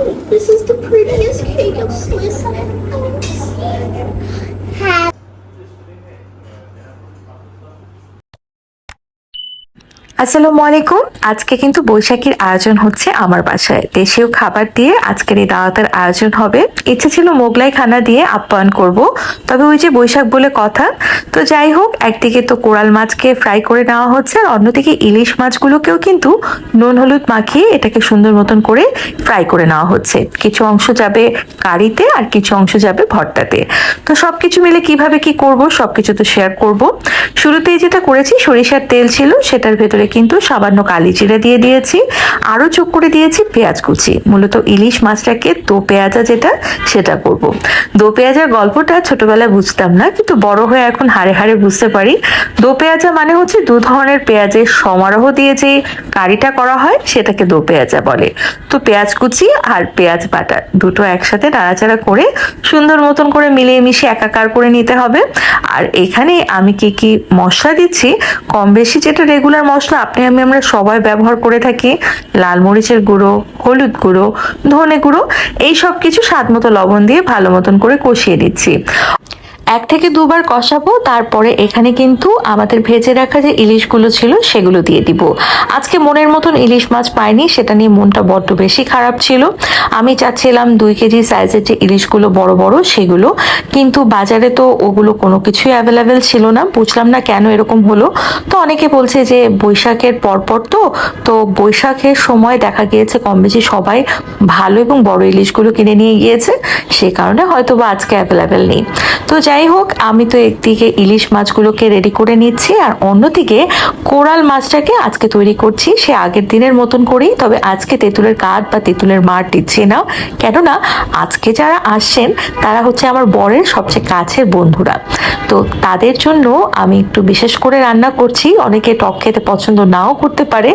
This is the prettiest cake of Swiss I've ever seen. Have আসসালামু আলাইকুম আজকে কিন্তু বৈশাখীর আয়োজন হচ্ছে আমার বাসায়। দেশীয় খাবার দিয়ে আজকের এই দাওয়াতের আয়োজন হবে। ইচ্ছে ছিল মোগলাই খানা দিয়ে আপ্যায়ন করব। তবে ওই যে বৈশাখ বলে কথা, তো যাই হোক, একদিকে তো কোরাল মাছকে ফ্রাই করে নেওয়া হচ্ছে আর অন্যদিকে ইলিশ মাছগুলোকেও কিন্তু নুন হলুদ মাখিয়ে এটাকে সুন্দর মতন করে ফ্রাই করে নেওয়া হচ্ছে। কিছু অংশ যাবে কারিতে আর কিছু অংশ যাবে ভর্তাতে। তো সব কিছু মিলে কীভাবে কি করব সব কিছু তো শেয়ার করব। শুরুতেই যেটা করেছি, সরিষার তেল ছিল, সেটার ভেতরে কিন্তু সামান্য কালি জিরে দিয়ে দিয়েছি আরও চোখ করে দিয়েছি পেঁয়াজ কুচি। মূলত ইলিশ মাছটাকে দো পেঁয়াজা যেটা, সেটা করব। দো পেঁয়াজার গল্পটা ছোটবেলায় বুঝতাম না, কিন্তু বড় হয়ে এখন হাড়ে হাড়ে বুঝতে পারি। দো পেঁয়াজা মানে হচ্ছে দু ধরনের পেঁয়াজের সমারোহ দিয়ে যে কারিটা করা হয়, সেটাকে দো পেঁয়াজা বলে। তো পেঁয়াজ কুচি আর পেঁয়াজ বাটা, দুটো একসাথে নাড়াচাড়া করে সুন্দর মতন করে মিলিয়ে মিশিয়ে একাকার করে নিতে হবে। আর এখানে আমি কি কি মশলা দিচ্ছি, কম বেশি যেটা রেগুলার মশলা, আপনি আমি আমরা সবাই ব্যবহার করে থাকি। লাল মরিচের গুঁড়ো, হলুদ গুঁড়ো, ধনে গুঁড়ো, এই সব কিছু স্বাদ মতো লবণ দিয়ে ভালো মতন করে কষিয়ে দিচ্ছি এক থেকে দুবার কষাবো, তারপরে এখানে কিন্তু আমাদের ভেজে রাখা যে ইলিশগুলো ছিল সেগুলো দিয়ে দিব। আজকে মনের মতন ইলিশ মাছ পাইনি, সেটা নিয়ে মনটা বড্ড বেশি খারাপ ছিল। আমি চাচ্ছিলাম দুই কেজি সাইজের যে ইলিশগুলো বড় বড় সেগুলো, কিন্তু বাজারে তো ওগুলো কোনো কিছুই অ্যাভেলেবেল ছিল না। বুঝলাম না কেন এরকম হলো। তো অনেকে বলছে যে বৈশাখের পরপর তো তো বৈশাখের সময় দেখা গিয়েছে কম বেশি সবাই ভালো এবং বড় ইলিশগুলো কিনে নিয়ে গিয়েছে, সে কারণে হয়তো বা আজকে অ্যাভেলেবেল নেই। তো যাই হোক, আমি তো একদিকে ইলিশ মাছগুলোকে রেডি করে নিচ্ছি আর অন্যদিকে কোরাল মাছটাকে আজকে তৈরি করছি। সে আগের দিনের মতন করেই, তবে আজকে তেঁতুলের কাঠ বা তেঁতুলের মার দিচ্ছি না। কেননা, আজকে যারা আসছেন, তারা হচ্ছে আমার বরের সবচেয়ে কাছের বন্ধুরা। তো তাদের জন্য আমি একটু বিশেষ করে রান্না করছি। অনেকে টক খেতে পছন্দ নাও করতে পারে।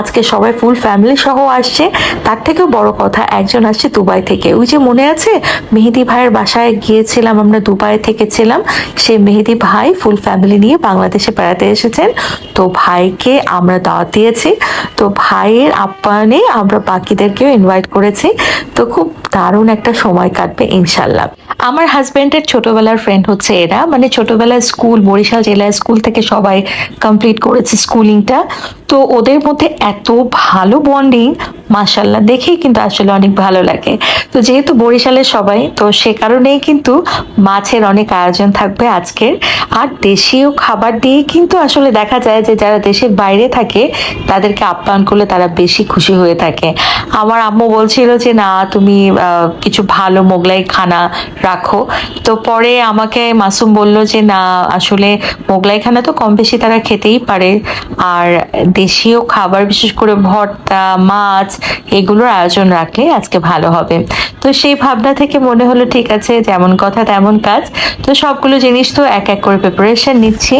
আজকে সবাই ফুল ফ্যামিলি সহ আসছে। তার থেকেও বড় কথা, একজন আসছে দুবাই থেকে। ওই যে মনে আছে, মেহেদি ভাইয়ের বাসায় গিয়েছিলাম আমরা দুবাই থেকে। ছিলাম সেই মেহেদি ভাই ফুল ফ্যামিলি নিয়ে বাংলাদেশে বেড়াতে এসেছেন। তো ভাইকে আমরা দাওয়াত দিয়েছি। তো ভাইয়ের আপ্যায়নে আমরা বাকিদেরকেও ইনভাইট করেছি। তো খুব দারুণ একটা সময় কাটবে, ইনশাল্লাহ। আমার হাজবেন্ডের ছোটবেলার ফ্রেন্ড হচ্ছে এরা। মানে ছোটবেলায় স্কুল, বরিশাল জেলায় স্কুল থেকে সবাই কমপ্লিট করেছে স্কুলিংটা তো ওদের মধ্যে এত ভালো বন্ডিং মাশাল্লাহ, দেখেই কিন্তু আসলে অনেক ভালো লাগে। তো যেহেতু বরিশালের সবাই, তো সে কারণেই কিন্তু মাছের অনেক আয়োজন থাকবে আজকের। আর দেশীয় খাবার দিয়ে কিন্তু আসলে দেখা যায় যে যারা দেশের বাইরে থাকে, তাদেরকে আপ্যায়ন করলে তারা বেশি খুশি হয়ে থাকে। আমার আম্মু বলছিল যে, না, তুমি কিছু ভালো মোগলাই খানা রাখো। তো পরে আমাকে মাসুম বলল যে, না, আসলে মোগলাই খানা তো কম বেশি তারা খেতেই পারে। আর দেশীয় খাবার, বিশেষ করে ভর্তা, মাছ, এগুলোর আয়োজন রাখলে আজকে ভালো হবে। তো সেই ভাবনা থেকে মনে হলো, ঠিক আছে, যেমন কথা তেমন কাজ। তো সবগুলো জিনিস তো এক এক করে প্রিপারেশন নিচ্ছি।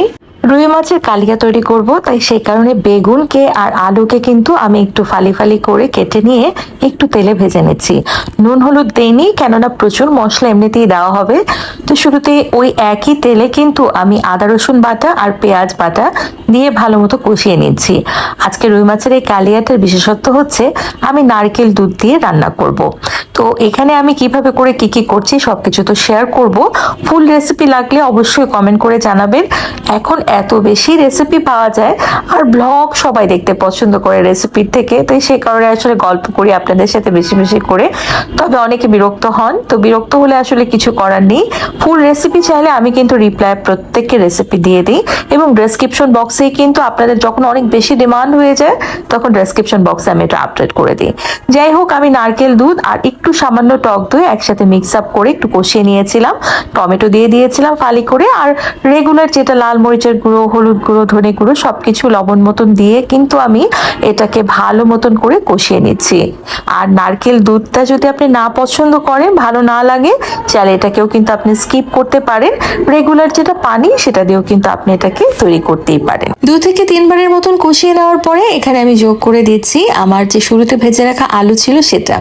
রুই মাছের কালিয়া তৈরি করব, তাই সেই কারণে বেগুনকে আর আলুকে কিন্তু আমি একটু ফালি ফালি করে কেটে নিয়ে একটু তেলে ভেজে নিচ্ছি। নুন, হলুদ দেইনি কেননা প্রচুর মশলা এমনিতেই দেওয়া হবে। তো শুরুতে ওই একই তেলে কিন্তু আমি আদা, রসুন বাটা আর পেঁয়াজ বাটা দিয়ে ভালো মতো কষিয়ে নিচ্ছি। আজকে রুই মাছের এই কালিয়াটার বিশেষত্ব হচ্ছে আমি নারকেল দুধ দিয়ে রান্না করব। তো এখানে আমি কীভাবে করে কি কি করছি সবকিছু তো শেয়ার করব। ফুল রেসিপি লাগলে অবশ্যই কমেন্ট করে জানাবেন। এখন এত বেশি রেসিপি পাওয়া যায় আর ব্লগ সবাই দেখতে পছন্দ করে রেসিপির থেকে। তো সেই কারণে আসলে গল্প করি আপনাদের সাথে বেশি বেশি করে। তবে অনেকে বিরক্ত হন। তো বিরক্ত হলে আসলে কিছু করার নেই। ফুল রেসিপি চাইলে আমি কিন্তু রিপ্লাই প্রত্যেককে রেসিপি দিয়ে দিই এবং ডেসক্রিপশন বক্সে কিন্তু আপনাদের যখন অনেক বেশি ডিমান্ড হয়ে যায়, তখন ডেসক্রিপশন বক্সে আমি এটা আপডেট করে দিই। যাই হোক, আমি নারকেল দুধ আর একটু সামান্য টক দই একসাথে মিক্স আপ করে একটু কষিয়ে নিয়েছিলাম। টমেটো দিয়ে দিয়েছিলাম ফালি করে। আর রেগুলার যেটা লাল মরিচের গুঁড়ো, হলুদ গুঁড়ো, ধনে গুঁড়ো সবকিছু লবণ মতন দিয়ে কিন্তু আমি এটাকে ভালো মতন করে কষিয়ে নিচ্ছি। আর নারকেল দুধটা যদি আপনি না পছন্দ করেন, ভালো না লাগে, চাইলে এটাকেও কিন্তু আপনি স্কিপ করতে পারেন। রেগুলার যেটা পানি, সেটা দিয়েও কিন্তু আপনি এটাকে তৈরি করতেই পারেন। দু থেকে তিনবারের মতন কষিয়ে নেওয়ার পরে এখানে আমি যোগ করে দিচ্ছি। আমার যে শুরুতে ভেজে রাখা আলু ছিল সেটা।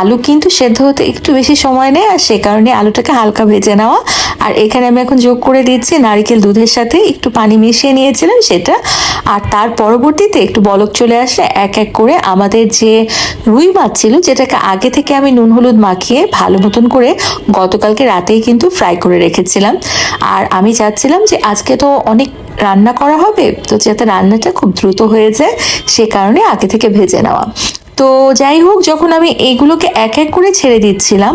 আলু কিন্তু সেদ্ধ হতে একটু বেশি সময় নেয়, আর সে কারণে আলুটাকে হালকা ভেজে নেওয়া। আর এখানে আমি এখন যোগ করে দিচ্ছি নারকেল দুধের সাথে, একটু পানি মিশিয়ে নিয়েছিলাম সেটা। আর তার পরবর্তীতে একটু বলক চলে আসলে এক এক করে আমাদের যে রুই মাছ ছিল, যেটাকে আগে থেকে আমি নুন হলুদ মাখিয়ে ভালো মতন করে গতকালকে রাতেই কিন্তু ফ্রাই করে রেখেছিলাম। আর আমি চাচ্ছিলাম যে আজকে তো অনেক রান্না করা হবে, তো যাতে রান্নাটা খুব দ্রুত হয়ে যায়, সে কারণে আগে থেকে ভেজে নেওয়া। তো যাই হোক, যখন আমি এইগুলোকে এক এক করে ছেড়ে দিচ্ছিলাম,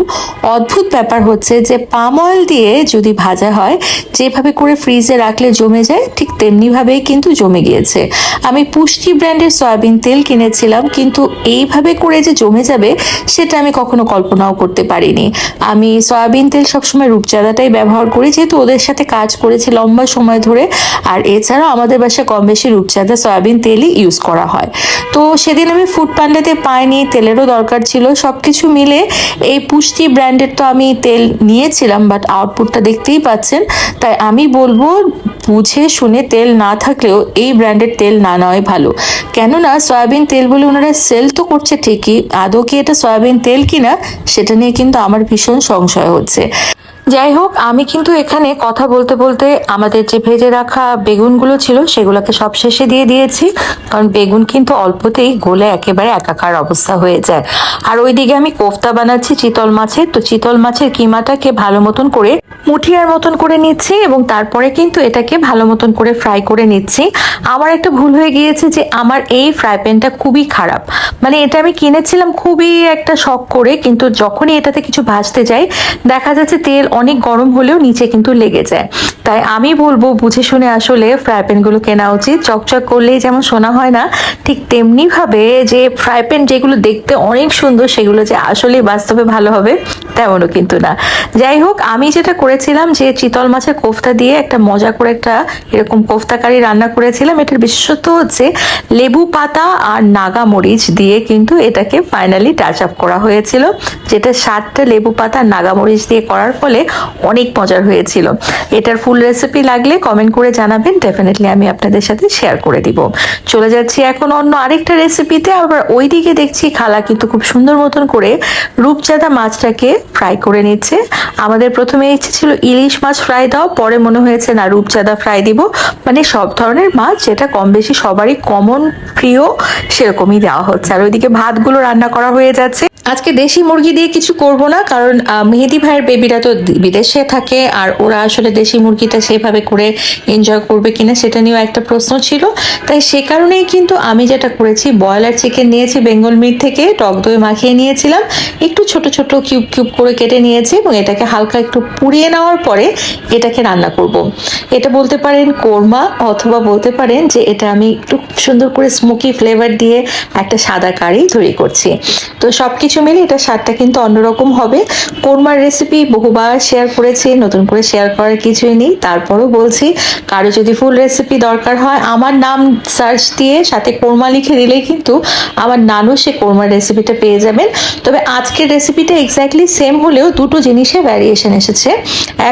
অদ্ভুত ব্যাপার হচ্ছে যে পাম অয়েল দিয়ে যদি ভাজা হয়, যেভাবে করে ফ্রিজে রাখলে জমে যায়, ঠিক তেমনিভাবেই কিন্তু জমে গিয়েছে। আমি পুষ্টি ব্র্যান্ডের সয়াবিন তেল কিনেছিলাম, কিন্তু এইভাবে করে যে জমে যাবে, সেটা আমি কখনো কল্পনাও করতে পারিনি। আমি সয়াবিন তেল সবসময় রূপচাঁদাটাই ব্যবহার করি, যেহেতু ওদের সাথে কাজ করেছি লম্বা সময় ধরে, আর এছাড়াও আমাদের বাসায় কম বেশি রূপচাঁদা সয়াবিন তেলই ইউজ করা হয়। তো সেদিন আমি ফুড পান্ডাতে পাইনি, তেলেরও দরকার ছিল। সব কিছু মিলে এই পুষ্টি ব্র্যান্ডের তো আমি তেল নিয়েছিলাম বাট আউটপুটটা দেখতেই পাচ্ছেন। তাই আমি বলব, বুঝে শুনে তেল না থাকলেও এই ব্র্যান্ডের তেল না নেওয়াই ভালো। কেননা, সয়াবিন তেল বলে ওনারা সেল তো করছে ঠিকই, আদৌ কি এটা সয়াবিন তেল কিনা, সেটা নিয়ে কিন্তু আমার ভীষণ সংশয় হচ্ছে। যাই হোক আমি কিন্তু এখানে কথা বলতে বলতে আমাদের যে ভেজে রাখা বেগুনগুলো ছিল, সেগুলোকে সব শেষে দিয়ে দিয়েছি। কারণ বেগুন কিন্তু অল্পতেই গলে একেবারে একাকার অবস্থা হয়ে যায়। আর ওইদিকে আমি কোফতা বানাচ্ছি চিতল মাছের। তো চিতল মাছের কিমাটাকে ভালো মতন করে মুঠিয়ার মতন করে নিচ্ছি এবং তারপরে কিন্তু এটাকে ভালো মতন করে ফ্রাই করে নিচ্ছি। আমার একটা ভুল হয়ে গিয়েছে যে আমার এই ফ্রাই প্যানটা খুবই খারাপ। মানে এটা আমি কিনেছিলাম খুবই একটা শখ করে, কিন্তু যখনই এটাতে কিছু ভাজতে যাই, দেখা যাচ্ছে তেল অনেক গরম হলেও নিচে কিন্তু লেগে যায়। তাই আমি বলব, বুঝে শুনে আসলে ফ্রাই প্যানগুলো কেনা উচিত। চকচক করলেই যেমন শোনা হয় না, ঠিক তেমনি ভাবে যে ফ্রাই প্যান যেগুলো দেখতে অনেক সুন্দর, সেগুলো যে আসলে বাস্তবে ভালো হবে, তেমনও কিন্তু না। যাই হোক, আমি যেটা করেছিলাম যে চিতল মাছের কোফতা দিয়ে একটা মজা করে একটা এরকম কোফতা কারি রান্না করেছিলাম। এটার বিশেষত্ব হচ্ছে লেবু পাতা আর নাগা মরিচ দিয়ে কিন্তু এটাকে ফাইনালি টাচ আপ করা হয়েছিল, যেটা সাতটা লেবু পাতা নাগা মরিচ দিয়ে করার ফলে অনেক মজার হয়েছিল। এটার ফুল রেসিপি লাগলে কমেন্ট করে জানাবেন ডেফিনেটলি আমি আপনাদের সাথে শেয়ার করে দিব। চলে যাচ্ছি এখন অন্য আরেকটা রেসিপিতে আবার ওইদিকে দেখছি খালা কিন্তু খুব সুন্দর মতন করে রূপচাঁদা মাছটাকে ফ্রাই করে নিচ্ছে। আমাদের প্রথমে ইচ্ছে ছিল ইলিশ মাছ ফ্রাই দাও, পরে মনে হয়েছে না রূপচাঁদা ফ্রাই দিব। মানে সব ধরনের মাছ যেটা কম বেশি সবারই কমন প্রিয়, সেরকমই দেওয়া হচ্ছে। আর ওইদিকে ভাতগুলো রান্না করা হয়ে যাচ্ছে। আজকে দেশি মুরগি দিয়ে কিছু করব না, কারণ মেহেদি ভাইয়ের বেবিরা তো বিদেশে থাকে আর ওরা আসলে দেশি মুরগিটা সেভাবে করে এনজয় করবে কিনা সেটা নিয়েও একটা প্রশ্ন ছিল। তাই সে কারণেই কিন্তু আমি যেটা করেছি, ব্রয়লার চিকেন নিয়েছি, বেঙ্গল মিট থেকে টক দই মাখিয়ে নিয়েছিলাম। একটু ছোট ছোট কিউব কিউব করে কেটে নিয়েছি এবং এটাকে হালকা একটু পুড়িয়ে নেওয়ার পরে এটাকে রান্না করব। এটা বলতে পারেন কোরমা অথবা বলতে পারেন যে এটা আমি একটু সুন্দর করে স্মোকি ফ্লেভার দিয়ে একটা সাদা কারি তৈরি করছি। তো সব কিছু মিলে এটা স্বাদটা কিন্তু অন্যরকম হবে। কোরমার রেসিপি বহুবার শেয়ার করেছি, নতুন করে শেয়ার করার কিছুই নেই। তারপরও বলছি, কারও যদি ফুল রেসিপি দরকার হয়, আমার নাম সার্চ দিয়ে সাথে কোরমা লিখে দিলেই কিন্তু আমার নানু সে কোরমার রেসিপিটা পেয়ে যাবেন। তবে আজকের রেসিপিটা এক্স্যাক্টলি সেম হলেও দুটো জিনিসে ভ্যারিয়েশন এসেছে।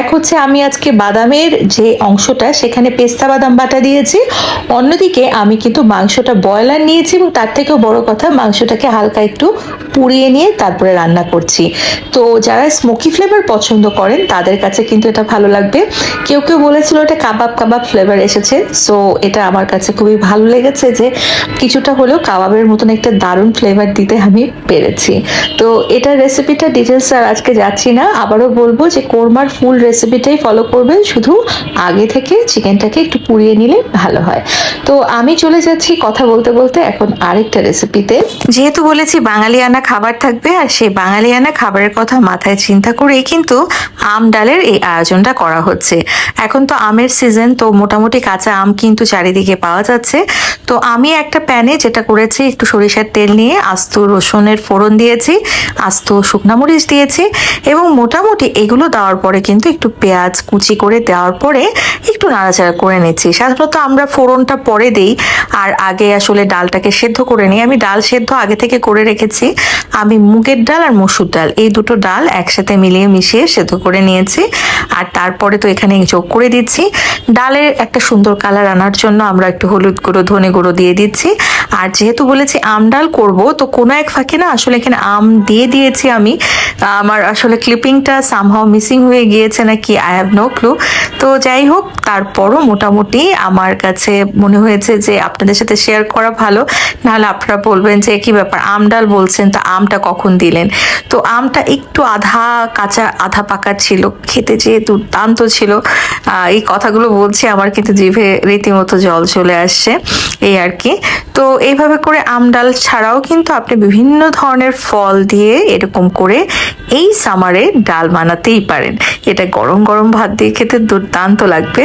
এক হচ্ছে আমি আজকে বাদামের যে অংশটা, সেখানে পেস্তা বাদাম বাটা দিয়েছি। অন্যদিকে আমি কিন্তু মাংসটা বয়লার নিয়েছি এবং তার থেকেও বড় কথা, মাংসটাকে হালকা একটু পুড়িয়ে নিয়ে তারপরে রান্না করছি। তো যারা স্মোকি ফ্লেভার পছন্দ করেন, তাদের কাছে কিন্তু এটা ভালো লাগবে। কেউ কেউ বলেছিল এটা কাবাব কাবাব ফ্লেভার এসেছে। সো এটা আমার কাছে খুবই ভালো লেগেছে যে কিছুটা হলেও কাবাবের মতন একটা দারুণ ফ্লেভার দিতে আমি পেরেছি। তো, এটার রেসিপিটা ডিটেলস আর আজকে যাচ্ছি না। আবারও বলব যে কোরমার ফুল রেসিপিটাই ফলো করবেন। শুধু আগে থেকে চিকেনটাকে একটু পুড়িয়ে নিলে ভালো হয়। তো, আমি চলে যাচ্ছি কথা বলতে বলতে এখন আরেকটা রেসিপিতে যেহেতু বলেছি বাঙালিয়ানা খাবার থাকবে আর সেই বাঙালিয়ানা খাবারের কথা মাথায় চিন্তা করেই কিন্তু আম ডালের এই আয়োজনটা করা হচ্ছে। এখন তো আমের সিজন তো মোটামুটি কাঁচা আম কিন্তু চারিদিকে পাওয়া যাচ্ছে। তো আমি একটা প্যানে যেটা করেছি, একটু সরিষার তেল নিয়ে আস্ত রসুনের ফোড়ন দিয়েছি, আস্ত শুকনা মরিচ দিয়েছি এবং মোটামুটি এগুলো দেওয়ার পরে কিন্তু একটু পেঁয়াজ কুচি করে দেওয়ার পরে একটু নাড়াচাড়া করে নিচ্ছি। সাধারণত আমরা ফোড়নটা পরে দিই, আর আগে আসলে ডালটাকে সেদ্ধ করে নিই। আমি ডাল সেদ্ধ আগে থেকে করে রেখেছি। আমি মুগের ডাল আর মসুর ডাল, এই দুটো ডাল একসাথে মিলিয়ে মিশিয়ে সেদ্ধ করে নিয়েছি। আর তারপরে তো এখানে যোগ করে দিচ্ছি। ডালের একটা সুন্দর কালার আনার জন্য আমরা একটু হলুদ গুঁড়ো, ধনে গুঁড়ো দিয়ে দিচ্ছি। আর যেহেতু বলেছি আম ডাল করব, তো কোনো এক ফাঁকে না আসলে এখানে আম দিয়ে দিয়েছি আমি। আমার আসলে ক্লিপিংটা সামহাও মিসিং হয়ে গিয়েছে নাকি আই হ্যাভ নো ক্লু তো যাই হোক, তারপরও মোটামুটি আমার কাছে মনে হয়েছে যে আপনাদের সাথে শেয়ার করা ভালো। নাহলে আপনারা বলবেন যে, কি ব্যাপার? আম ডাল বলছেন, তা আমটা কখন দিলেন? তো আমটা একটু আধা কাঁচা, আধা পাকা ছিল, খেতে যে দুর্দান্ত ছিল। এই কথাগুলো বলছি আমার কিন্তু জিভে রীতিমতো জল চলে আসছে, এই আর কি। তো এইভাবে করে আম ডাল ছাড়াও কিন্তু আপনি বিভিন্ন ধরনের ফল দিয়ে এরকম করে এই সামারে ডাল বানাতেই পারেন। এটা গরম গরম ভাত দিয়ে খেতে দুর্দান্ত লাগবে।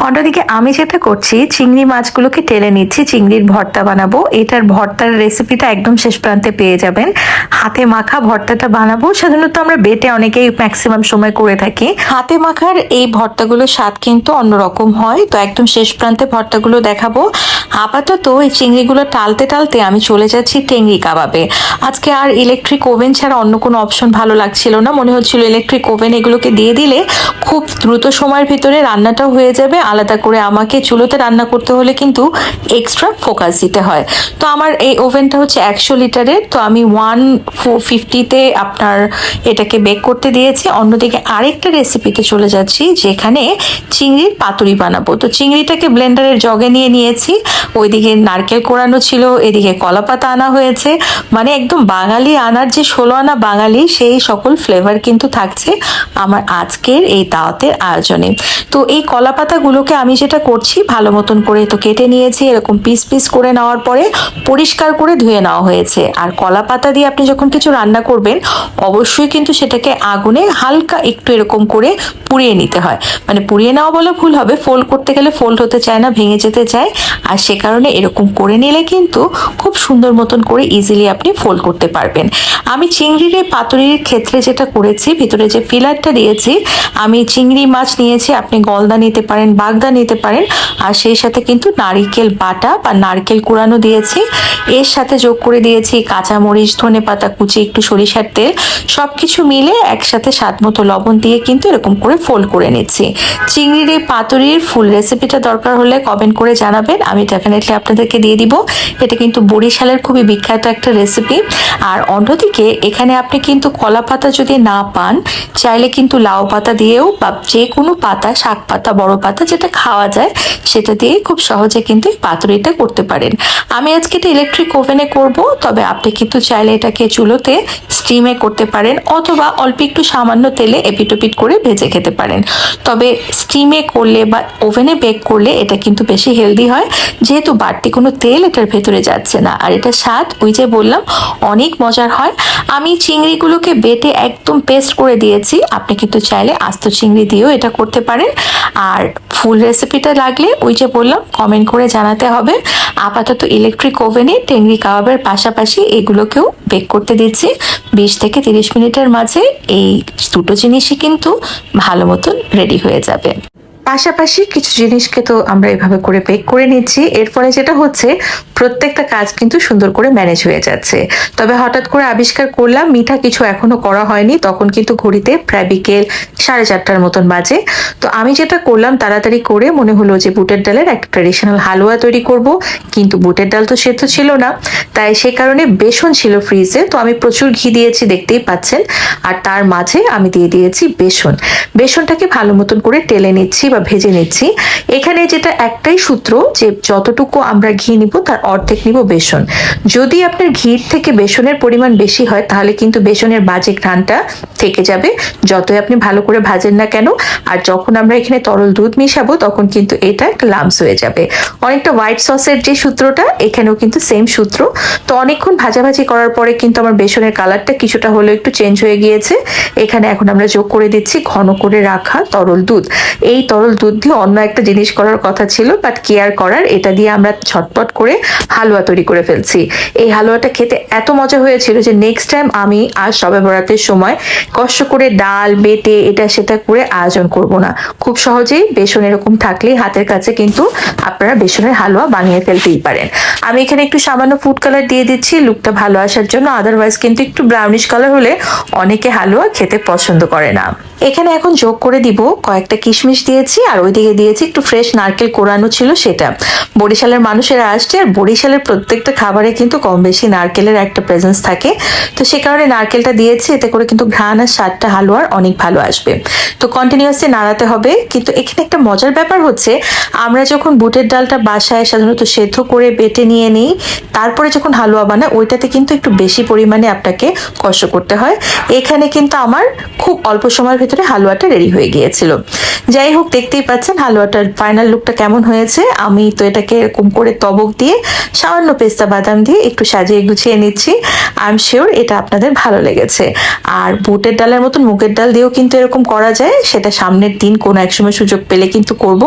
অন্যদিকে আমি যেটা করছি, চিংড়ি মাছগুলোকে টেলে নিচ্ছি, চিংড়ির ভর্তা বানাবো। এটার ভর্তার রেসিপিটা একদম শেষ প্রান্তে পেয়ে যাবেন। হাতে মাখা ভর্তাটা বানাবো। সাধারণত আমরা বেটে অনেকেই ম্যাক্সিমাম সময় করে থাকি। হাতে মাখার এই ভর্তাগুলোর স্বাদ কিন্তু অন্যরকম হয়। তো একদম শেষ প্রান্তে ভর্তাগুলো দেখাবো। আপাতত এই চিংড়িগুলো টালতে টালতে আমি চলে যাচ্ছি টেংরি কাবাবে। আজকে আর ইলেকট্রিক ওভেন ছাড়া অন্য কোনো অপশন ভালো লাগছিল না। মনে হচ্ছিল ইলেকট্রিক ওভেন এগুলোকে দিয়ে দিলে খুব দ্রুত সময়ের ভিতরে রান্নাটাও হয়ে যাবে। আলাদা করে আমাকে চুলোতে রান্না করতে হলে কিন্তু এক্সট্রা ফোকাস দিতে হয়। তো আমার এই ওভেনটা হচ্ছে একশো লিটারের, তো আমি ওয়ান ফিফটিতে আপনার এটাকে বেক করতে দিয়েছি। অন্যদিকে আরেকটা রেসিপিতে চলে যাচ্ছি, যেখানে চিংড়ির পাতুরি বানাবো। তো চিংড়িটাকে ব্লেন্ডারের জগে নিয়ে নিয়েছি। ওইদিকে নারকেল কোড়ানো ছিল, এদিকে কলা পাতা আনা হয়েছে। মানে একদম বাঙালি আনার যে ষোলো আনা বাঙালি, সেই সকল ফ্লেভার কিন্তু থাকছে আমার আজকের এই দাওয়াতের আয়োজনে। তো এই কলা পাতাগুলোকে আমি যেটা করছি, ভালো মতন করে তো কেটে নিয়েছি, এরকম পিস পিস করে নেওয়ার পরে পরিষ্কার করে ধুয়ে নেওয়া হয়েছে। আর কলা পাতা দিয়ে আপনি যখন কিছু রান্না করবেন, অবশ্যই কিন্তু সেটাকে আগুনে হালকা একটু এরকম করে পুড়িয়ে নিতে হয়। মানে পুড়িয়ে নেওয়া বলে ভুল হবে ফোল্ড করতে গেলে ফোল্ড হতে চায় না, ভেঙে যেতে চায়। আর সে কারণে এরকম করে নিলে কিন্তু খুব সুন্দর মতন করে ইজিলি আপনি ফোল্ড করতে পারবেন। আমি চিংড়ির এই পাতুরির ক্ষেত্রে যেটা করেছি, ভিতরে যে ফিলারটা দিয়েছি, আমি চিংড়ি মাছ নিয়েছি, আপনি গলদা নিতে পারেন বাগদা নিতে পারেন। আর সেই সাথে কিন্তু নারিকেল বাটা বা নারকেল কুড়ানো দিয়েছি। এর সাথে যোগ করে দিয়েছি কাঁচামরিচ, ধনে পাতা কুচি, একটু সরিষার তেল। সব কিছু মিলে একসাথে স্বাদ মতো লবণ দিয়ে কিন্তু এরকম করে ফোল্ড করে নিচ্ছি। চিংড়ির এই পাতুরির ফুল রেসিপিটা দরকার হলে কমেন্ট করে জানাবেন। আমি ডেফিনেটলি আপনাদেরকে দিয়ে দিব। এটা কিন্তু বরিশালের খুবই বিখ্যাত একটা রেসিপি আর অন্যদিকে, এখানে আপনি কিন্তু কলা পাতা যদি না পান, চাইলে কিন্তু লাউ পাতা দিয়েও বা যে কোনো পাতা, শাক পাতা, বড় পাতা যেটা খাওয়া যায়, সেটা দিয়ে খুব সহজে কিন্তু এই পাতুরিটা করতে পারেন। আমি আজকে এটা ইলেকট্রিক ওভেনে করব, তবে আপনি কিন্তু চাইলে এটাকে চুলোতে স্টিমে করতে পারেন, অথবা অল্প একটু সামান্য তেলে এপিটোপিট করে ভেজে খেতে পারেন। তবে স্টিমে করলে বা ওভেনে বেক করলে এটা কিন্তু বেশি হেলদি হয়, যেহেতু বাড়তি কোনো তেল এটার ভেতরে যাচ্ছে না। আর এটা স্বাদ, ওই যে বললাম, অনেক মজার হয়। আমি চিংড়িগুলোকে বেটে একদম পেস্ট করে দিয়েছি, আপনি কিন্তু চাইলে আস্ত চিংড়ি দিয়েও এটা করতে পারেন। আর ফুল রেসিপিটা লাগলে ওই যে বললাম কমেন্ট করে জানাতে হবে। আপাতত ইলেকট্রিক ওভেনে টেংরি কাবাবের পাশাপাশি এগুলোকেও বেক করতে দিচ্ছি। বিশ থেকে তিরিশ মিনিটের মাঝে এই দুটো জিনিসই কিন্তু ভালো মতন রেডি হয়ে যাবে। পাশাপাশি কিছু জিনিসকে তো আমরা এভাবে করে পেক করে নিচ্ছি। এর ফলে যেটা হচ্ছে, প্রত্যেকটা কাজ কিন্তু সুন্দর করে ম্যানেজ হয়ে যাচ্ছে। তবে হঠাৎ করে আবিষ্কার করলাম, মিঠা কিছু এখনও করা হয়নি। তখন কিন্তু ঘড়িতে প্রায় বিকেল সাড়ে চারটার মতন বাজে। তো আমি যেটা করলাম, তাড়াতাড়ি করে মনে হলো যে বুটের ডালের একটা ট্রেডিশনাল হালুয়া তৈরি করব, কিন্তু বুটের ডাল তো সেদ্ধ ছিল না। তাই সে কারণে বেসন ছিল ফ্রিজে তো আমি প্রচুর ঘি দিয়েছি, দেখতেই পাচ্ছেন। আর তার মাঝে আমি দিয়ে দিয়েছি বেসন। বেসনটাকে ভালো মতন করে টেলে নিচ্ছি বা ভেজে নিচ্ছি। এখানে যেটা একটাই সূত্র যে যতটুকু আমরা ঘি নিব তার অর্ধেক নিব বেসন। যদি আপনার ঘির থেকে বেসনের পরিমাণ বেশি হয়, তাহলে কিন্তু বেসনের বাজে ঘ্রাণটা থেকে যাবে। যতই আপনি ভালো করে ভাজেন না কেন, আর যখন আমরা এখানে তরল দুধ মিশাবো, তখন কিন্তু এটা লামস হয়ে যাবে। অনেকটা হোয়াইট সসের যে সূত্রটা, এখানেও কিন্তু সেম সূত্র। তো অনেকক্ষণ ভাজাভাজি করার পরে কিন্তু আমার বেসনের কালারটা কিছুটা হলেও একটু চেঞ্জ হয়ে গিয়েছে। এখানে এখন আমরা যোগ করে দিচ্ছি ঘন করে রাখা তরল দুধ। এই তরল দুধ দিয়ে অন্য একটা জিনিস করার কথা ছিল বাট কেয়ার করার, এটা দিয়ে আমরা ঝটপট করে হালুয়া তৈরি করে ফেলছি। এই হালুয়াটা খেতে এত মজা হয়েছিল যে নেক্সট টাইম আমি আর সবে বরাতের সময় কষ্ট করে ডাল, বেটে, এটা সেটা করে আয়োজন করব না। খুব সহজেই বেসন এরকম থাকলেই হাতের কাছে কিন্তু আপনারা বেসনের হালুয়া বানিয়ে ফেলতেই পারেন। আমি এখানে একটু সামান্য ফুড কালার দিয়ে দিচ্ছি লুকটা ভালো আসার জন্য আদারওয়াইজ কিন্তু একটু ব্রাউনিশ কালার হলে অনেকে হালুয়া খেতে পছন্দ করে না। এখানে এখন যোগ করে দিব কয়েকটা কিশমিশ দিয়েছি, আর ওইদিকে দিয়েছি একটু ফ্রেশ নারকেল কোরানো ছিল সেটা। বরিশালের মানুষেরা আসছে, আর বরিশালের প্রত্যেকটা খাবারে কিন্তু কম বেশি নারকেলের একটা প্রেজেন্স থাকে। তো সে কারণে নারকেলটা দিয়েছি, এতে করে কিন্তু ঘ্রাণ আর স্বাদটা হালুয়ার অনেক ভালো আসবে। তো কন্টিনিউয়াসলি নাড়াতে হবে, কিন্তু এখানে একটা মজার ব্যাপার হচ্ছে, আমরা যখন বুটের ডালটা বাসায় সাধারণত সেদ্ধ করে বেটে নিয়ে নিই, তারপরে যখন হালুয়া বানায় ওইটাতে কিন্তু একটু বেশি পরিমাণে আপনাকে কষ্ট করতে হয়। এখানে কিন্তু আমার খুব অল্প সময়ের ভিতরে হালুয়াটা রেডি হয়ে গিয়েছিল। যাই হোক, দেখতেই পাচ্ছেন হালুয়াটার ফাইনাল লুকটা কেমন হয়েছে। আমি তো এটাকে এরকম করে তবক দিয়ে সামান্য পেস্তা বাদাম দিয়ে একটু সাজিয়ে গুছিয়ে নিচ্ছি। আই এম শিওর এটা আপনাদের ভালো লেগেছে। আর বুটের ডালের মতন মুগের ডাল দিয়েও কিন্তু এরকম করা যায়। সেটা সামনের দিন কোনো এক সময় সুযোগ পেলে কিন্তু করব।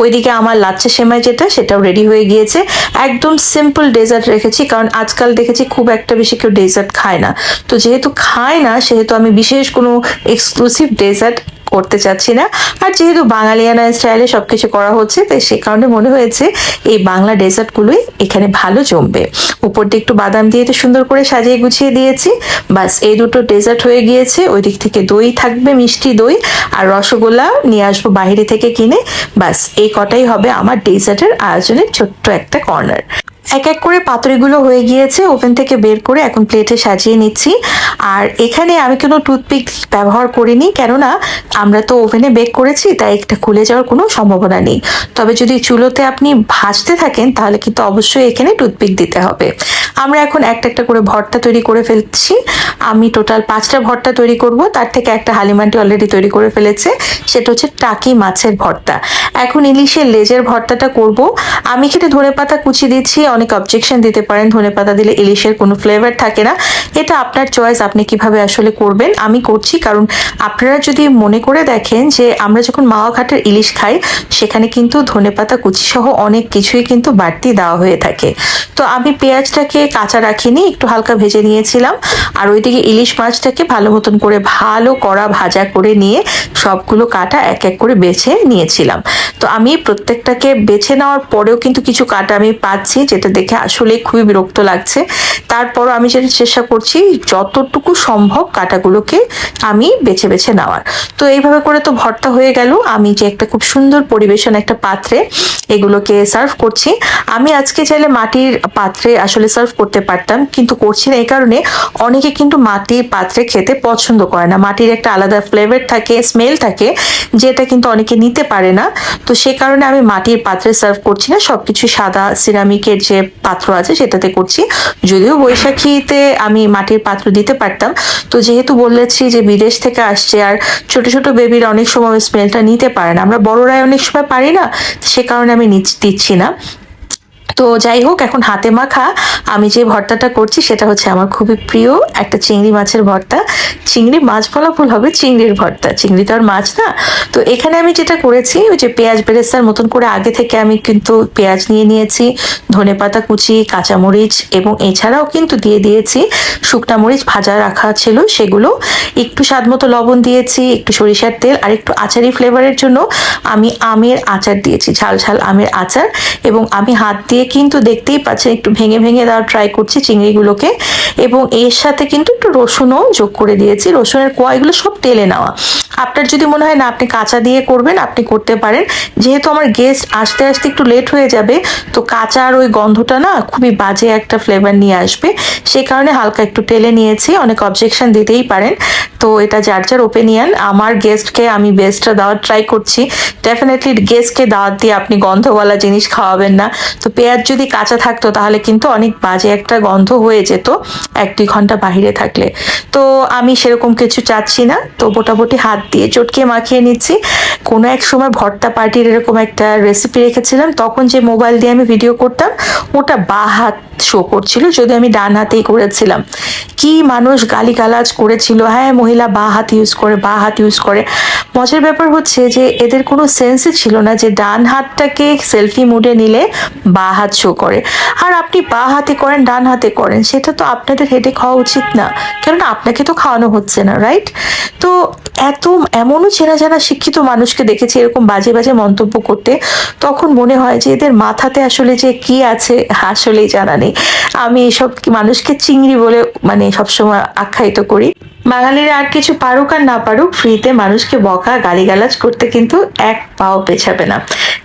ওইদিকে আমার লাচ্চা সেমাই যেটা, সেটাও রেডি হয়ে গিয়েছে। একদম সিম্পল ডেজার্ট রেখেছি, কারণ আজকাল দেখেছি খুব একটা বেশি কেউ ডেজার্ট খায় না। তো যেহেতু খায় না, সেহেতু আমি বিশেষ কোনো এক্সক্লুসিভ ডেজার্ট করতে চাচ্ছি না। আর যেহেতু বাঙালিয়ানা স্টাইলে সব কিছু করা হচ্ছে তাই সে কারণে মনে হয়েছে এই বাংলা ডেজার্টগুলোই এখানে ভালো জমবে। উপর দিয়ে একটু বাদাম দিয়ে তো সুন্দর করে সাজিয়ে গুছিয়ে দিয়েছি। বাস এই দুটো ডেজার্ট হয়ে গিয়েছে। ওই দিক থেকে দই থাকবে, মিষ্টি দই আর রসগোল্লা নিয়ে আসব বাইরে থেকে কিনে। বাস এই কটাই হবে আমার ডেজার্টের আয়োজনের ছোট্ট একটা কর্নার এক এক করে পাতুরিগুলো হয়ে গিয়েছে ওভেন থেকে বের করে এখন প্লেটে সাজিয়ে নিচ্ছি। আর এখানে আমি কোনো টুথপিক ব্যবহার করিনি, কেননা আমরা তো ওভেনে বেক করেছি, তাই একটা খুলে যাওয়ার কোনো সম্ভাবনা নেই। তবে যদি চুলোতে আপনি ভাজতে থাকেন, তাহলে কিন্তু অবশ্যই এখানে টুথপিক দিতে হবে। আমরা এখন একটা একটা করে ভর্তা তৈরি করে ফেলছি। আমি টোটাল পাঁচটা ভর্তা তৈরি করব, তার থেকে একটা হালিমান্টি অলরেডি তৈরি করে ফেলেছে, সেটা হচ্ছে টাকি মাছের ভর্তা। এখন ইলিশের লেজের ভর্তাটা করব। আমি এখানে ধনে পাতা কুচি দিচ্ছি অনেক অবজেকশন দিতে পারেন, ধনে পাতা দিলে ইলিশের কোনো ফ্লেভার থাকে না। এটা আপনার চয়েস আপনি কীভাবে আসলে করবেন, আমি করছি। কারণ আপনারা যদি মনে করে দেখেন যে আমরা যখন মাওয়া ঘাটের ইলিশ খাই, সেখানে কিন্তু ধনে পাতা, কুচি সহ অনেক কিছুই কিন্তু বাড়তি দেওয়া হয়ে থাকে। তো আমি পেঁয়াজটাকে কাঁচা রাখিনি, একটু হালকা ভেজে নিয়েছিলাম। আর ওইদিকে ইলিশ মাছটাকে ভালো মতন করে ভালো কড়া ভাজা করে নিয়ে সবগুলো কাটা এক এক করে বেছে নিয়েছিলাম। তো আমি প্রত্যেকটাকে বেছে নেওয়ার পরেও কিন্তু কিছু কাটা আমি পাচ্ছি যেটা দেখে আসলে খুবই বিরক্ত লাগছে। তারপরও আমি যেটা চেষ্টা করছি যতটুকু সম্ভব কাটাগুলোকে আমি বেছে বেছে নেওয়ার। তো এইভাবে করে তো ভর্তা হয়ে গেল। আমি যে একটা খুব সুন্দর পরিবেশন একটা পাত্রে এগুলোকে সার্ভ করছি। আমি আজকে চাইলে মাটির পাত্রে আসলে সার্ভ করতে পারতাম, কিন্তু করছি না। এই কারণে অনেকে কিন্তু মাটির পাত্রে খেতে পছন্দ করে না। মাটির একটা আলাদা ফ্লেভার থাকে স্মেল থাকে, যেটা কিন্তু অনেকে নিতে পারে না। তো সে কারণে আমি মাটির পাত্রে সার্ভ করছি না। সবকিছু সাদা সিরামিকের যে পাত্র আছে সেটাতে করছি। যদিও বৈশাখীতে আমি মাটির পাত্র দিতে পারতাম। তো যেহেতু বলেছি যে বিদেশ থেকে আসছে আর ছোট ছোট বেবির অনেক সময় স্মেলটা নিতে পারে না, আমরা বড়রাই অনেক সময় পারি না, সে কারণে আমি দিচ্ছি না। তো যাই হোক, এখন হাতে মাখা। আমি যে ভর্তাটা করছি, সেটা হচ্ছে আমার খুবই প্রিয় একটা চিংড়ি মাছের ভর্তা। চিংড়ি মাছ ফলাফল হবে, চিংড়ির ভর্তা। চিংড়ি তো আর মাছ না। তো এখানে আমি যেটা করেছি, ওই যে পেঁয়াজ বেরেস্তার মতন করে আগে থেকে আমি কিন্তু পেঁয়াজ নিয়ে নিয়েছি, ধনে পাতা কুচি, কাঁচামরিচ, এবং এছাড়াও কিন্তু দিয়ে দিয়েছি শুকনা মরিচ ভাজা রাখা ছিল সেগুলো। একটু স্বাদ মতো লবণ দিয়েছি, একটু সরিষার তেল, আর একটু আচারি ফ্লেভারের জন্য আমি আমের আচার দিয়েছি, ঝাল ঝাল আমের আচার। এবং আমি হাত দিয়ে কিন্তু দেখতেই পাচ্ছেন, একটু ভেঙে ভেঙে দেওয়ার ট্রাই করছি চিংড়িগুলোকে। এবং এর সাথে কিন্তু একটু রসুনও যোগ করে দিয়েছি। রসুনের কোয়াগুলো সব টেলে নেওয়া। আপনার যদি মনে হয় না, আপনি কাঁচা দিয়ে করবেন, আপনি করতে পারেন। যেহেতু আমার গেস্ট আসতে আসতে একটু লেট হয়ে যাবে, তো কাঁচা আর ওই গন্ধটা না খুবই বাজে একটা ফ্লেভার নিয়ে আসবে। সেই কারণে হালকা একটু টেলে নিয়েছি, অনেক অবজেকশন দিতেই পারেন। তো এটা যার যার ওপিনিয়ন আমার গেস্টকে আমি বেস্টটা দেওয়ার ট্রাই করছি। ডেফিনেটলি গেস্টকে দাওয়াত দিয়ে আপনি গন্ধওয়ালা জিনিস খাওয়াবেন না। তো পেঁয়াজ যদি কাঁচা থাকতো, তাহলে কিন্তু অনেক বাজে একটা গন্ধ হয়ে যেত এক দুই ঘণ্টা বাহিরে থাকলে। তো আমি সেরকম কিছু চাচ্ছি না। তো মোটামুটি হাত দিয়ে চটকে মাখিয়ে নিচ্ছি। কোনো এক সময় ভর্তা পার্টির এরকম একটা রেসিপি রেখেছিলাম। তখন যে মোবাইল দিয়ে আমি ভিডিও করতাম, ওটা বা হাত শো করছিল যদি আমি ডান হাতেই করেছিলাম। কি মানুষ গালিগালাজ করেছিল। হ্যাঁ মহিলা বা হাত ইউজ করে, বা হাত ইউজ করে। মজার ব্যাপার হচ্ছে যে, এদের কোনো সেন্সই ছিল না যে, ডান হাতটাকে সেলফি মুডে নিলে বা হাত শো করে। আর আপনি বা হাতে করেন, ডান হাতে করেন, সেটা তো আপনাদের হেডে খাওয়া উচিত না। কেননা আপনাকে তো খাওয়ানো হচ্ছে না রাইট তো এত, এমনও চেনা জানা শিক্ষিত মানুষকে দেখেছি এরকম বাজে বাজে মন্তব্য করতে, তখন মনে হয় যে এদের মাথাতে আসলে যে কি আছে, আসলেই জানা নেই। আমি এসব মানুষকে চিংড়ি বলে মানে সবসময় আখ্যায়িত করি। বাঙালিরা আর কিছু পারুক আর না পারুক ফ্রিতে মানুষকে বকা, গালিগালাজ করতে কিন্তু এক পাও পেছাবে না।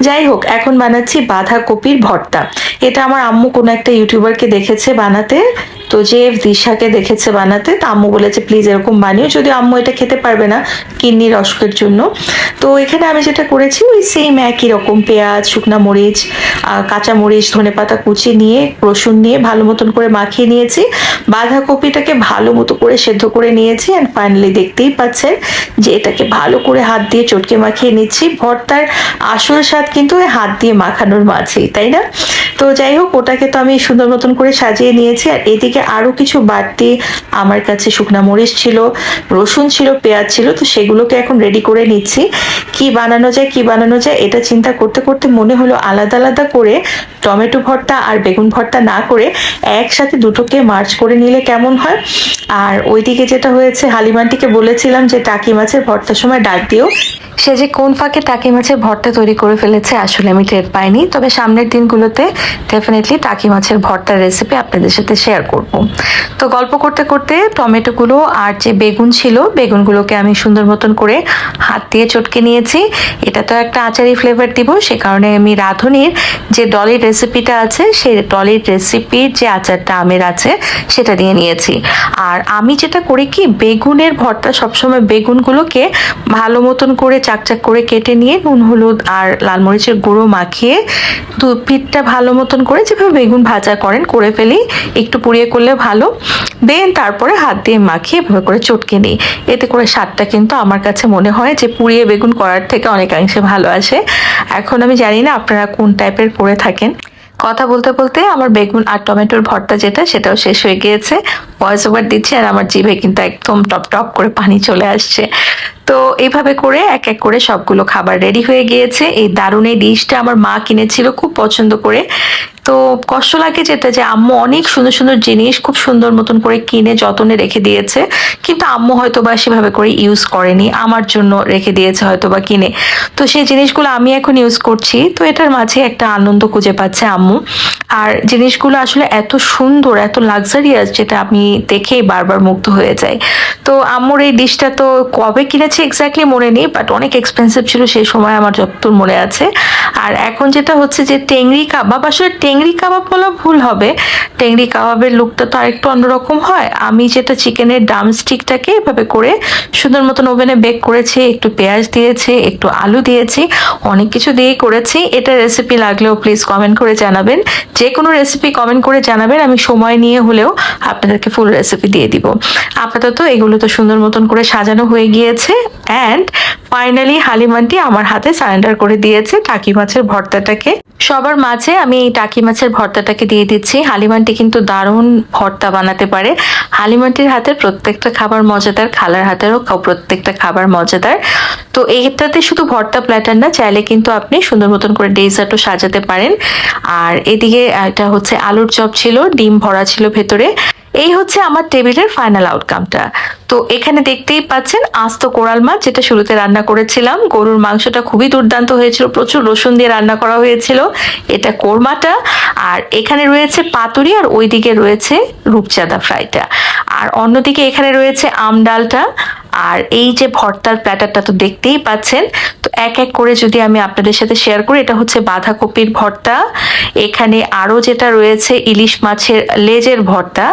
যাই হোক, এখন বানাচ্ছি বাঁধাকপির ভর্তা। এটা আমার আম্মু কোনো একটা ইউটিউবারকে দেখেছে বানাতে, তো যে দিশাকে দেখেছে বানাতে, তা আম্মু বলেছে, প্লিজ এরকম বানিও। যদি আম্মু এটা খেতে পারবে না কিডনির অসুখের জন্য। তো এখানে আমি যেটা করেছি, ওই সেম একই রকম পেঁয়াজ, শুকনা মরিচ কাঁচা মরিচ, ধনে পাতা কুচি নিয়ে, রসুন নিয়ে ভালো মতন করে মাখিয়ে নিয়েছি। বাঁধাকপিটাকে ভালো মতো করে সেদ্ধ করে নিয়েছি অ্যান্ড ফাইনালি দেখতেই পাচ্ছেন যে এটাকে ভালো করে হাত দিয়ে চটকে মাখিয়ে নিচ্ছি। ভর্তার আসল স্বাদ কিন্তু ওই হাত দিয়ে মাখানোর মাঝেই, তাই না? তো যাই হোক, ওটাকে তো আমি সুন্দর মতন করে সাজিয়ে নিয়েছি আর এদিকে আরও কিছু বাড়তি আমার কাছে শুকনা মরিচ ছিল, রসুন ছিল, পেঁয়াজ ছিল, তো সেগুলোকে এখন রেডি করে নিচ্ছি। কি বানানো যায়, কি বানানো যায়, এটা চিন্তা করতে করতে মনে হলো আলাদা আলাদা করে টমেটো ভর্তা আর বেগুন ভর্তা না করে একসাথে দুটোকে মার্চ করে নিলে কেমন হয়। আর ওইদিকে যেটা হয়েছে, হালিমানটিকে বলেছিলাম যে টাকি মাছের ভর্তার সময় ডাক দিও। সে যে কোন ফাঁকে টাকি মাছের ভর্তা তৈরি করে ফেলেছে আসলে আমি টের পাইনি। তবে সামনের দিনগুলোতে ডেফিনেটলি টাকি মাছের ভর্তার রেসিপি আপনাদের সাথে শেয়ার করব। তো গল্প করতে করতে টমেটোগুলো আর যে বেগুন ছিল, বেগুনগুলোকে আমি সুন্দর মতন করে হাত দিয়ে চটকে নিয়েছি। এটা তো একটা আচারি ফ্লেভার দিব, সে কারণে আমি রাঁধুনির যে ডলির রেসিপিটা আছে সেই ডলির রেসিপির যে আচারটা আমের আছে, সেটা দিয়ে নিয়েছি। আর আমি যেটা করি কি বেগুনের ভর্তা সবসময় বেগুনগুলোকে ভালো মতন করে চাকচাক করে কেটে নিয়ে নুন, হলুদ আর লাল মরিচের গুঁড়ো মাখিয়ে দু পিঠটা ভালো মতন করে যেভাবে বেগুন ভাজা করেন করে ফেলি, একটু পুড়িয়ে করলে ভালো। দেন তারপরে হাত দিয়ে মাখিয়ে এভাবে করে চটকে নিই। এতে করে স্বাদটা কিন্তু আমার কাছে মনে হয় যে পুড়িয়ে বেগুন করার থেকে অনেকাংশে ভালো আসে। এখন আমি জানি না আপনারা কোন টাইপের করে থাকেন। কথা বলতে বলতে আমার বেগুন আর টমেটোর ভর্তা যেটা, সেটাও শেষ হয়ে গিয়েছে। ভয়েস ওভার দিচ্ছে আর আমার জিভে কিন্তু একদম টপ টপ করে পানি চলে আসছে। তো এইভাবে করে এক এক করে সবগুলো খাবার রেডি হয়ে গিয়েছে। এই দারুণ এই ডিশটা আমার মা কিনেছিল, খুব পছন্দ করে। তো কষ্ট লাগে যেটা যে আম্মু অনেক সুন্দর সুন্দর জিনিস খুব সুন্দর মতন করে কিনে যতনে রেখে দিয়েছে। কিন্তু আম্মু হয়তো বা সেভাবে করে ইউজ করেনি, আমার জন্য রেখে দিয়েছে হয়তো বা কিনে। তো সেই জিনিসগুলো আমি এখন ইউজ করছি। তো এটার মাঝে একটা আনন্দ খুঁজে পাচ্ছে আম্মু। আর জিনিসগুলো আসলে এত সুন্দর, এত লাক্সারিয়াস যেটা আমি দেখেই বারবার মুগ্ধ হয়ে যাই তো আম্মুর এই ডিশটা তো কবে কিনেছি এক্স্যাক্টলি মনে নেই বাট অনেক এক্সপেন্সিভ ছিল সেই সময় আমার যতদূর মনে আছে। আর এখন যেটা হচ্ছে যে টেংরি কাবাব, আসলে টেংরি কাবাব বলা ভুল হবে। টেংরি কাবাবের লুকটা তো আরেকটু অন্যরকম হয়। আমি যেটা চিকেনের ডাম স্টিকটাকে এভাবে করে সুন্দর মতন ওভেনে বেক করেছি, একটু পেঁয়াজ দিয়েছি, একটু আলু দিয়েছি, অনেক কিছু দিয়েই করেছি। এটা রেসিপি লাগলেও প্লিজ কমেন্ট করে জানাবেন। যে কোনো রেসিপি কমেন্ট করে জানাবেন, আমি সময় নিয়ে হলেও আপনাদেরকে ফুল রেসিপি দিয়ে দিব। আপাতত এগুলো তো সুন্দর মতন করে সাজানো হয়ে গিয়েছে। অ্যান্ড ফাইনালি হালিমানটি আমার হাতে সারেন্ডার করে দিয়েছে টাকি মাছের ভর্তাটাকে। সবার মাঝে আমি এই টাকি মাছের ভর্তাটাকে দিয়ে দিচ্ছি। হালিমানটি কিন্তু দারুণ ভর্তা বানাতে পারে। হালিমানটির হাতের প্রত্যেকটা খাবার মজাদার, খালার হাতেরও প্রত্যেকটা খাবার মজাদার। তো এইটাতে শুধু ভর্তা প্ল্যাটার না, চাইলে কিন্তু আপনি সুন্দর মতন করে ডেজার্টও সাজাতে পারেন। আর এদিকে এটা হচ্ছে আলুর চপ ছিল, ডিম ভরা ছিল ভেতরে। এই হচ্ছে আমার টেবিলের ফাইনাল আউটকামটা তো এখানে দেখতেই পাচ্ছেন, আস্ত কোরাল মাছ যেটা শুরুতে রান্না করেছিলাম, গরুর মাংসটা খুবই দুর্দান্ত হয়েছিল, প্রচুর রসুন দিয়ে রান্না করা হয়েছিল, এটা কোরমাটা, আর এখানে রয়েছে পাতুরি, আর ওইদিকে রয়েছে রূপচাঁদা ফ্রাইটা আর অন্যদিকে এখানে রয়েছে আম ডালটা আর এই যে ভর্তার প্ল্যাটারটা তো দেখতেই পাচ্ছেন, তো এক এক করে যদি আমি আপনাদের সাথে শেয়ার করি, এটা হচ্ছে বাঁধাকপির ভর্তা। এখানে আরও যেটা রয়েছে, ইলিশ মাছের লেজের ভর্তা।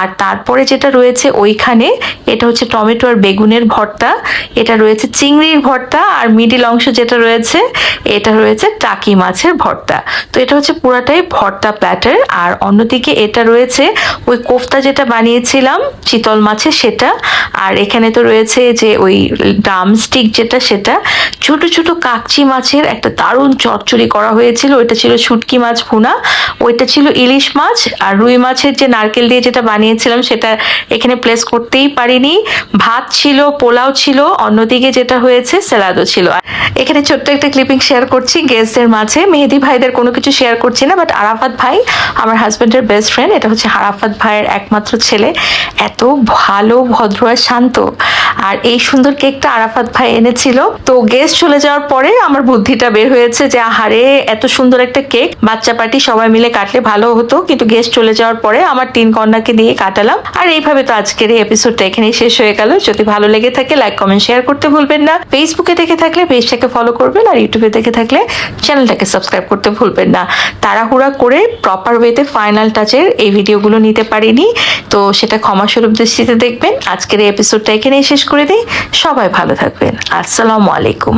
আর তারপরে যেটা রয়েছে, ওইখানে এটা হচ্ছে টমেটো আর বেগুনের ভর্তা। এটা রয়েছে চিংড়ির ভর্তা আর মিডিল অংশ যেটা রয়েছে, এটা রয়েছে টাকি মাছের ভর্তা। তো এটা হচ্ছে পুরাটাই ভর্তা প্ল্যাটার আর অন্যদিকে এটা রয়েছে, ওই কোফতা যেটা বানিয়েছিলাম, চিতল মাছের সেটা। আর এখানে তো রয়েছে যে ওই ড্রাম স্টিক যেটা, সেটা ছোট ছোট কাকচি মাছের একটা দারুণ চচ্চড়ি করা হয়েছিল। ওইটা ছিল শুটকি মাছ ভুনা, ওইটা ছিল ইলিশ মাছ আর রুই মাছের যে নারকেল দিয়ে যেটা বানিয়েছিলাম, সেটা এখানে প্লেস করতেই পারিনি। ভাত ছিল, পোলাও ছিল, অন্যদিকে যেটা হয়েছে, স্যালাদও ছিল। এখানে ছোট্ট একটা ক্লিপিং শেয়ার করছি গেস্টদের মাঝে। মেহেদি ভাইদের কোনো কিছু শেয়ার করছি না বাট আরাফাত ভাই, আমার হাজব্যান্ডের বেস্ট ফ্রেন্ড এটা হচ্ছে আরাফাত ভাইয়ের একমাত্র ছেলে। এত ভালো, ভদ্র আর শান্ত। আর এই সুন্দর কেকটা আরাফাত ভাই এনেছিল। তো গেস্ট চলে যাওয়ার পরে আমার বুদ্ধিটা বের হয়েছে যে, আহারে, এত সুন্দর একটা কেক। বাচ্চা পার্টি সবাই মিলে কাটলে ভালো হতো। কিন্তু গেস্ট চলে যাওয়ার পরে আমার তিন কন্যাকে দিয়ে কাটালাম। আর এইভাবে তো আজকের এই এপিসোডটা এখানেই শেষ হয়ে গেল। যদি ভালো লেগে থাকে লাইক কমেন্ট শেয়ার করতে ভুলবেন না। ফেসবুকে দেখে থাকলে পেজটাকে ফলো করবেন। আর ইউটিউবে দেখে থাকলে চ্যানেলটাকে সাবস্ক্রাইব করতে ভুলবেন না। তাড়াহুড়া করে প্রপার ওয়েতে ফাইনাল টাচের এই ভিডিওগুলো নিতে পারিনি। তো সেটা ক্ষমাস্বরূপ দৃষ্টিতে দেখবেন। আজকের এই এপিসোডটা এখানেই শেষ করে দিই। সবাই ভালো থাকবেন। আসসালামু আলাইকুম।